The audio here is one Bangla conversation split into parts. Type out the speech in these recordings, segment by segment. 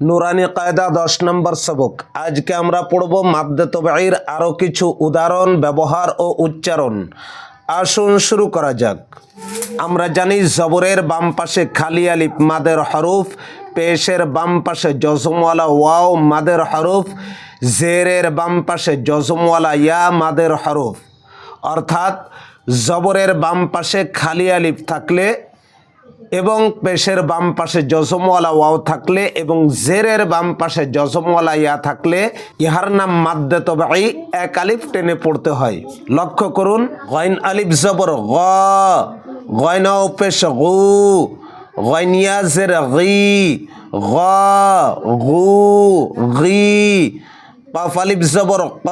নুরানি কায়দা দশ নম্বর সবক। আজকে আমরা পড়ব মাদ্দে তবাইর আরও কিছু উদাহরণ, ব্যবহার ও উচ্চারণ। আসুন শুরু করা যাক। আমরা জানি জবরের বাম পাশে খালি আলিফ মাদের হরফ, পেশের বাম পাশে জজমওয়ালা ওয়াও মাদের হরফ, জেরের বাম পাশে জজমওয়ালা ইয়া মাদের হরফ। অর্থাৎ জবরের বাম পাশে খালি আলিফ থাকলে এবং পেশের বাম পাশে জজমওয়ালা ওয়াও থাকলে এবং জেরের বাম পাশে জজমওয়ালা ইয়া থাকলে, ইহার নাম মাদ্দে তবাই এক আলিফ টেনে পড়তে হয়। লক্ষ্য করুন, গয়ন আলিফ জবর, গ। গয়নাও পেশ গু। গয়নিয়া জের গি। গ। গু। গি। কফ আলিফ জবর, ক।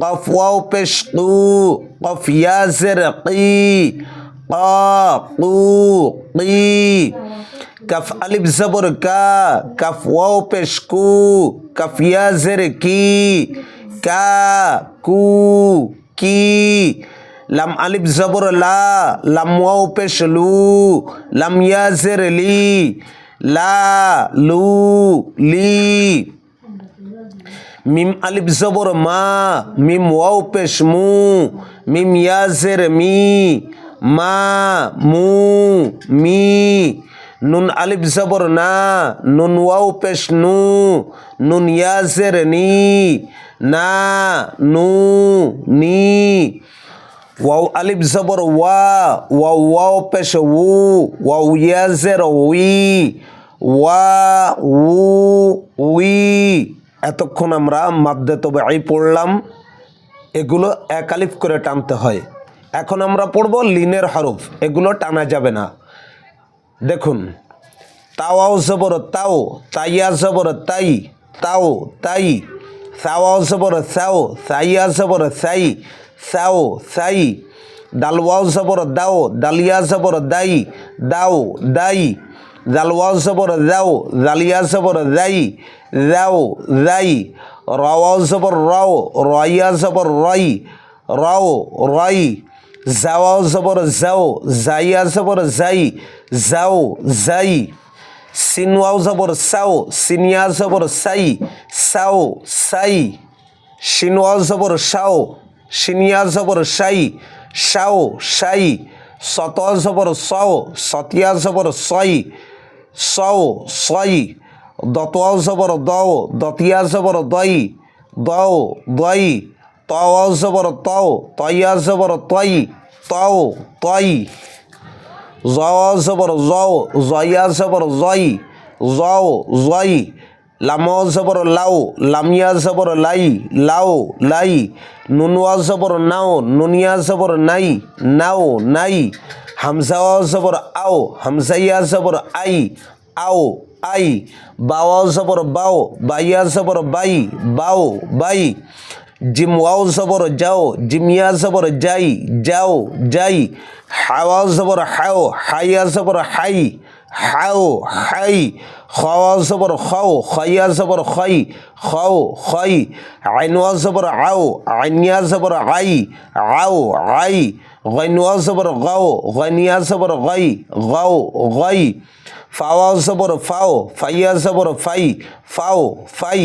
কফ ওয়াও পেশ কু কফ ইয়া জের কু কি কাফ আলিফ জবর কা কাফ ওয়াও পেশ কু কাফ কি কা কু কি লাম আলিফ জবর লা লাম ওয়াও পেশ লু লাম ইয়াজের লি লা লু লি মিম আলিফ জবর মা মিম ওয়াও পেশ মু মিম ইয়াজের মি মা, মু, মি, নুন আলিফ জবর না, নুন ওয়াও পেশ নু, নুন ইয়াজের নি, না, নু, নি। ওয়াও আলিফ জবর ওয়া, ওয়াও ওয়াও পেশ উ, ওয়াও ইয়াজের উই, ওয়া, উ, উই। এতক্ষণ আমরা মাদ্দে তবে পড়লাম। এগুলো এক আলিফ করে টানতে হয়। এখন আমরা পড়ব লিনের হরফ, এগুলো টানা যাবে না। দেখুন, তাওয়াও জবর তাও, তাইয়া জবর তাই, তাও তাই, সাওয়াও জবর সাও, সাইয়া জবর সাই, সাও সাই, দালওয়াও জবর দাও, দালিয়া জবর দাই, দাও দাই, জালওয়াও জবর দাও জালিয়া জবর দাই দাও দাই রাওয়াও জবর রাও রয়া জবর রই, রাও রই জাওয়াও জবর যাও। জাইয়া জবর যাই। যাও, যাই। সিনওয়াও জবর সাও সিনিয়া জবর সাই সাও সাই সিনওয়াও জবর সাও সিনিয়া জবর সাই সাও সাই সত জবর সও সতিয়া জবর সই সও সই দতোয়াও জবর দও। দতিয়া জবর দই। দও, দই। জবর তও তয়া জবর তই তও জওয়াও জবর জও জয়া জবর জই জও জই লামাও জবর লাউ লামিয়া জবর লাই লাউ লাই নুনুয়া জবর নাও নুনিয়া জবর নাই নাও নাই হামজাওয়া জবর আও হামজাইয়া জবর আই আও আই বাওয়াও জবর বাও বাইয়া জবর বাই বাও বাই জিম ওয়াও জবর যাও জিমিয়া জবর যাই যাও যাই হাওয়াও জবর হাও হাইয়া জবর হাই হাও হাই খাওয়া জবর খাও খাইয়া জবর খাই খাও খাই আইনুয়া জবর আও আইনিয়া জবর আই আও আই গাইনুয়া জবর গাও গাইনিয়া জবর গাই গাও গাই ফাওয়া জবর ফাও ফাইয়া জবর ফাই ফাও ফাই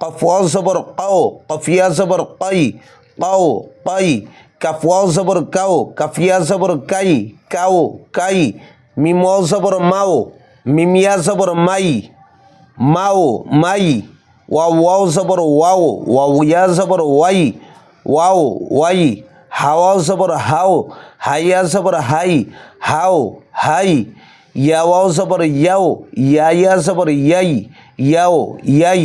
কফওয়া জবর কাও, কফিয়া জবর কাই, কাও, কাই, কাফওয়া জবর কাও, কাফিয়া জবর কাই, কাও, কাই, মিমওয়া জবর মাও, মিমিয়া জবর মাই, মাও, মাই ওয়াও ওয়াও জবর ওয়াও ইয়া জবর ওয়াই, ওয়াও, ওয়াই হাওয়া জবর হাও, হাইয়া জবর হাই, হাও, হাই, ইয়াওয়াও জবর ইয়াও ইয়া ইয়া জবর ইয়াই, ইয়াও, ইয়াই।